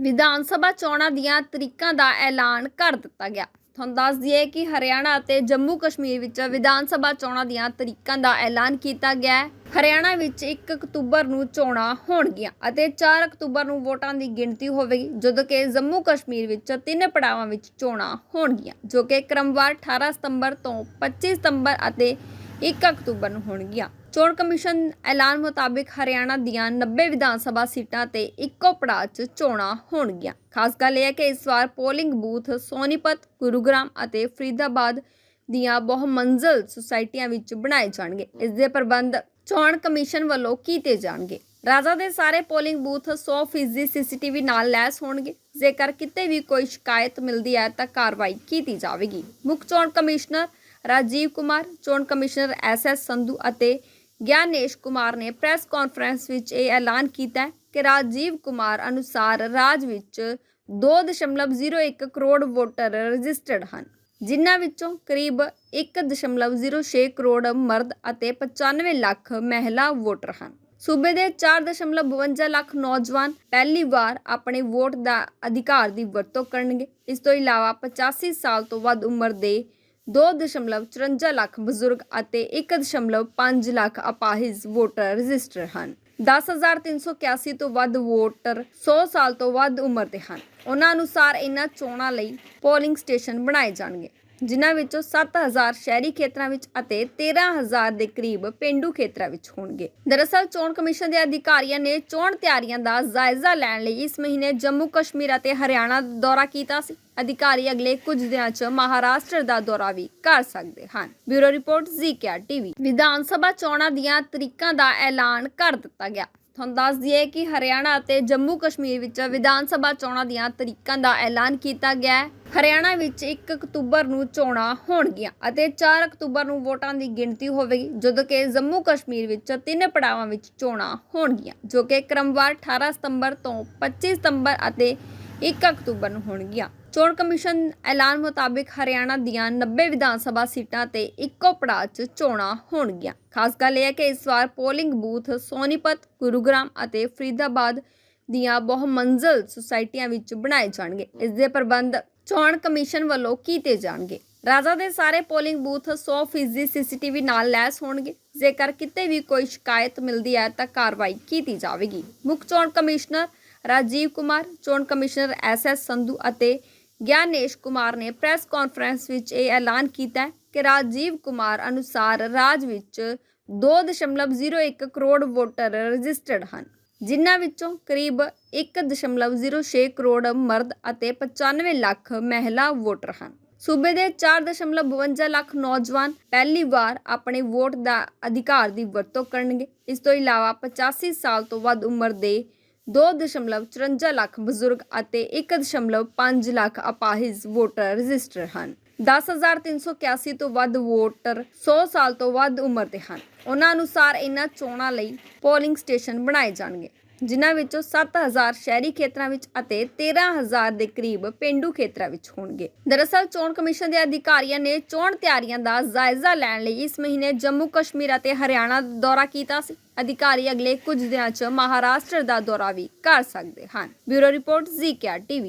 ਵਿਧਾਨ ਸਭਾ ਚੋਣਾਂ ਦੀਆਂ ਤਰੀਕਾਂ ਦਾ ਐਲਾਨ ਕਰ ਦਿੱਤਾ ਗਿਆ। ਤੁਹਾਨੂੰ ਦੱਸ ਦਈਏ ਕਿ ਹਰਿਆਣਾ ਅਤੇ ਜੰਮੂ ਕਸ਼ਮੀਰ ਵਿੱਚ ਵਿਧਾਨ ਸਭਾ ਚੋਣਾਂ ਦੀਆਂ ਤਰੀਕਾਂ ਦਾ ਐਲਾਨ ਕੀਤਾ ਗਿਆ ਹੈ। ਹਰਿਆਣਾ ਵਿੱਚ 1 ਅਕਤੂਬਰ ਨੂੰ ਚੋਣਾਂ ਹੋਣਗੀਆਂ ਅਤੇ 4 ਅਕਤੂਬਰ ਨੂੰ ਵੋਟਾਂ ਦੀ ਗਿਣਤੀ ਹੋਵੇਗੀ, ਜਦੋਂ ਕਿ ਜੰਮੂ ਕਸ਼ਮੀਰ ਵਿੱਚ ਤਿੰਨ ਪੜਾਵਾਂ ਵਿੱਚ ਚੋਣਾਂ ਹੋਣਗੀਆਂ, ਜੋ ਕਿ ਕ੍ਰਮਵਾਰ 18 ਸਤੰਬਰ ਤੋਂ 25 ਸਤੰਬਰ ਅਤੇ 1 ਅਕਤੂਬਰ ਨੂੰ ਹੋਣਗੀਆਂ। ਚੋਣ ਕਮਿਸ਼ਨ ਐਲਾਨ ਮੁਤਾਬਿਕ ਹਰਿਆਣਾ ਦੀਆਂ 90 ਵਿਧਾਨ ਸਭਾ ਸੀਟਾਂ ਤੇ ਇੱਕੋ ਪੜਾਅ 'ਚ ਚੋਣਾਂ ਹੋਣਗੀਆਂ। ਖਾਸ ਗੱਲ ਇਹ ਹੈ ਕਿ ਇਸ ਵਾਰ ਪੋਲਿੰਗ ਬੂਥ ਸੋਨੀਪਤ, ਗੁਰੂਗ੍ਰਾਮ ਅਤੇ ਫਰੀਦਾਬਾਦ ਦੀਆਂ ਬਹੁ ਸੁਸਾਇਟੀਆਂ ਵਿੱਚ ਬਣਾਏ ਜਾਣਗੇ। ਇਸ ਦੇ ਪ੍ਰਬੰਧ ਚੋਣ ਕਮਿਸ਼ਨ ਵੱਲੋਂ ਕੀਤੇ ਜਾਣਗੇ। ਰਾਜਾ ਦੇ ਸਾਰੇ ਪੋਲਿੰਗ ਬੂਥ 100% ਸੀਸੀਟੀਵੀ ਨਾਲ ਲੈਸ ਹੋਣਗੇ। ਜੇਕਰ ਕਿਤੇ ਵੀ ਕੋਈ ਸ਼ਿਕਾਇਤ ਮਿਲਦੀ ਹੈ ਤਾਂ ਕਾਰਵਾਈ ਕੀਤੀ ਜਾਵੇਗੀ। ਮੁੱਖ ਚੋਣ ਕਮਿਸ਼ਨਰ ਰਾਜੀਵ ਕੁਮਾਰ, ਚੋਣ ਕਮਿਸ਼ਨਰ ਐਸ ਐਸ ਸੰਧੂ ਅਤੇ ਗਿਆਨੇਸ਼ ਕੁਮਾਰ ਨੇ ਪ੍ਰੈਸ ਕਾਨਫਰੰਸ ਵਿੱਚ ਇਹ ਐਲਾਨ ਕੀਤਾ ਕਿ ਰਾਜੀਵ ਕੁਮਾਰ ਅਨੁਸਾਰ ਰਾਜ ਵਿੱਚ 2.01 ਕਰੋੜ ਵੋਟਰ ਰਜਿਸਟਰਡ ਹਨ, ਜਿਨ੍ਹਾਂ ਵਿੱਚੋਂ ਕਰੀਬ 1.06 ਕਰੋੜ ਮਰਦ ਅਤੇ 95 ਲੱਖ ਮਹਿਲਾ ਵੋਟਰ ਹਨ। ਸੂਬੇ ਦੇ 4.52 ਲੱਖ ਨੌਜਵਾਨ ਪਹਿਲੀ ਵਾਰ ਆਪਣੇ ਵੋਟ ਦਾ ਅਧਿਕਾਰ ਦੀ ਵਰਤੋਂ ਕਰਨਗੇ। ਇਸ ਤੋਂ ਇਲਾਵਾ 85 ਸਾਲ ਤੋਂ ਵੱਧ ਉਮਰ ਦੇ 2.54 ਲੱਖ ਬਜ਼ੁਰਗ ਅਤੇ 1.5 ਲੱਖ ਅਪਾਹਿਜ ਵੋਟਰ ਰਜਿਸਟਰ ਹਨ। 10381 ਤੋਂ ਵੱਧ ਵੋਟਰ 100 ਸਾਲ ਤੋਂ ਵੱਧ ਉਮਰ ਦੇ ਹਨ। ਉਹਨਾਂ ਅਨੁਸਾਰ ਇਹਨਾਂ ਚੋਣਾਂ ਲਈ ਪੋਲਿੰਗ ਸਟੇਸ਼ਨ ਬਣਾਏ ਜਾਣਗੇ। ਜਿਨ੍ਹਾਂ ਵਿੱਚੋਂ 7000 ਸ਼ਹਿਰੀ ਖੇਤਰਾਂ ਵਿੱਚ ਅਤੇ 13000 ਦੇ ਕਰੀਬ ਪਿੰਡੂ ਖੇਤਰਾਂ ਵਿੱਚ ਹੋਣਗੇ। ਦਰਅਸਲ, ਚੋਣ ਕਮਿਸ਼ਨ ਦੇ ਅਧਿਕਾਰੀਆਂ ਨੇ ਚੋਣ ਤਿਆਰੀਆਂ ਦਾ ਜਾਇਜ਼ਾ ਲੈਣ ਲਈ ਇਸ ਮਹੀਨੇ ਜੰਮੂ ਕਸ਼ਮੀਰ ਅਤੇ ਹਰਿਆਣਾ ਦਾ ਦੌਰਾ ਕੀਤਾ ਸੀ। ਅਧਿਕਾਰੀ ਅਗਲੇ ਕੁਝ ਦਿਨਾਂ 'ਚ ਮਹਾਰਾਸ਼ਟਰ ਦਾ ਦੌਰਾ ਵੀ ਕਰ ਸਕਦੇ ਹਨ। Bureau report ZKR TV. ਵਿਧਾਨ ਸਭਾ ਚੋਣਾਂ ਦੀਆਂ ਤਰੀਕਾਂ ਦਾ ਐਲਾਨ ਕਰ ਦਿੱਤਾ ਗਿਆ। ਤੁਹਾਨੂੰ ਦੱਸ ਦਈਏ ਕਿ ਹਰਿਆਣਾ ਅਤੇ ਜੰਮੂ ਕਸ਼ਮੀਰ ਵਿੱਚ ਵਿਧਾਨ ਸਭਾ ਚੋਣਾਂ ਦੀਆਂ ਤਰੀਕਾਂ ਦਾ ਐਲਾਨ ਕੀਤਾ ਗਿਆ ਹੈ। ਹਰਿਆਣਾ ਵਿੱਚ 1 ਅਕਤੂਬਰ ਨੂੰ ਚੋਣਾਂ ਹੋਣਗੀਆਂ ਅਤੇ 4 ਅਕਤੂਬਰ ਨੂੰ ਵੋਟਾਂ ਦੀ ਗਿਣਤੀ ਹੋਵੇਗੀ, ਜਦੋਂ ਕਿ ਜੰਮੂ ਕਸ਼ਮੀਰ ਵਿੱਚ ਤਿੰਨ ਪੜਾਵਾਂ ਵਿੱਚ ਚੋਣਾਂ ਹੋਣਗੀਆਂ, ਜੋ ਕਿ ਕ੍ਰਮਵਾਰ 18 ਸਤੰਬਰ ਤੋਂ 25 ਸਤੰਬਰ ਅਤੇ 1 ਅਕਤੂਬਰ ਨੂੰ ਹੋਣਗੀਆਂ। ਚੋਣ ਕਮਿਸ਼ਨ ਐਲਾਨ ਮੁਤਾਬਿਕ ਹਰਿਆਣਾ ਦੀਆਂ 90 ਵਿਧਾਨ ਸਭਾ ਸੀਟਾਂ ਤੇ ਇੱਕੋ ਪੜਾਅ 'ਚ ਚੋਣਾਂ ਹੋਣਗੀਆਂ। ਖਾਸ ਗੱਲ ਇਹ ਹੈ ਕਿ ਇਸ ਵਾਰ ਪੋਲਿੰਗ ਬੂਥ ਸੋਨੀਪਤ, ਗੁਰੂਗ੍ਰਾਮ ਅਤੇ ਫਰੀਦਾਬਾਦ ਦੀਆਂ ਬਹੁ ਸੁਸਾਇਟੀਆਂ ਵਿੱਚ ਬਣਾਏ ਜਾਣਗੇ। ਇਸ ਦੇ ਪ੍ਰਬੰਧ ਚੋਣ ਕਮਿਸ਼ਨ ਵੱਲੋਂ ਕੀਤੇ ਜਾਣਗੇ। ਰਾਜਾ ਦੇ ਸਾਰੇ ਪੋਲਿੰਗ ਬੂਥ 100% ਸੀਸੀਟੀਵੀ ਨਾਲ ਲੈਸ ਹੋਣਗੇ। ਜੇਕਰ ਕਿਤੇ ਵੀ ਕੋਈ ਸ਼ਿਕਾਇਤ ਮਿਲਦੀ ਹੈ ਤਾਂ ਕਾਰਵਾਈ ਕੀਤੀ ਜਾਵੇਗੀ। ਮੁੱਖ ਚੋਣ ਕਮਿਸ਼ਨਰ ਰਾਜੀਵ ਕੁਮਾਰ, ਚੋਣ ਕਮਿਸ਼ਨਰ ਐਸ ਸੰਧੂ ਅਤੇ ਗਿਆਨੇਸ਼ ਕੁਮਾਰ ਨੇ ਪ੍ਰੈਸ ਕਾਨਫਰੰਸ ਵਿੱਚ ਇਹ ਐਲਾਨ ਕੀਤਾ ਕਿ ਰਾਜੀਵ ਕੁਮਾਰ ਅਨੁਸਾਰ ਰਾਜ ਵਿੱਚ 2.01 ਕਰੋੜ ਵੋਟਰ ਰਜਿਸਟਰਡ ਹਨ, ਜਿਨ੍ਹਾਂ ਵਿੱਚੋਂ ਕਰੀਬ 1.06 ਕਰੋੜ ਮਰਦ ਅਤੇ 95 ਲੱਖ ਮਹਿਲਾ ਵੋਟਰ ਹਨ। ਸੂਬੇ ਦੇ 4.52 ਲੱਖ ਨੌਜਵਾਨ ਪਹਿਲੀ ਵਾਰ ਆਪਣੇ ਵੋਟ ਦਾ ਅਧਿਕਾਰ ਦੀ ਵਰਤੋਂ ਕਰਨਗੇ। ਇਸ ਤੋਂ ਇਲਾਵਾ 85 ਸਾਲ ਤੋਂ ਵੱਧ ਉਮਰ ਦੇ 2.54 ਲੱਖ ਬਜ਼ੁਰਗ ਅਤੇ 1.5 ਲੱਖ ਅਪਾਹਿਜ ਵੋਟਰ ਰਜਿਸਟਰ ਹਨ। 10381 ਤੋਂ ਵੱਧ ਵੋਟਰ 100 ਸਾਲ ਤੋਂ ਵੱਧ ਉਮਰ ਦੇ ਹਨ। ਉਹਨਾਂ ਅਨੁਸਾਰ ਇਹਨਾਂ ਚੋਣਾਂ ਲਈ ਪੋਲਿੰਗ ਸਟੇਸ਼ਨ ਬਣਾਏ ਜਾਣਗੇ। ਜਿਨ੍ਹਾਂ ਵਿੱਚੋਂ 7000 ਸ਼ਹਿਰੀ ਖੇਤਰਾਂ ਵਿੱਚ ਅਤੇ 13000 ਦੇ ਕਰੀਬ ਪਿੰਡੂ ਖੇਤਰਾਂ ਵਿੱਚ ਹੋਣਗੇ। ਦਰਅਸਲ, ਚੋਣ ਕਮਿਸ਼ਨ ਦੇ ਅਧਿਕਾਰੀਆਂ ਨੇ ਚੋਣ ਤਿਆਰੀਆਂ ਦਾ ਜਾਇਜ਼ਾ ਲੈਣ ਲਈ ਇਸ ਮਹੀਨੇ ਜੰਮੂ ਕਸ਼ਮੀਰ ਅਤੇ ਹਰਿਆਣਾ ਦਾ ਦੌਰਾ ਕੀਤਾ ਸੀ। ਅਧਿਕਾਰੀ ਅਗਲੇ ਕੁਝ ਦਿਨਾਂ 'ਚ ਮਹਾਰਾਸ਼ਟਰ ਦਾ ਦੌਰਾ ਵੀ ਕਰ ਸਕਦੇ ਹਨ। Bureau report ZKR TV.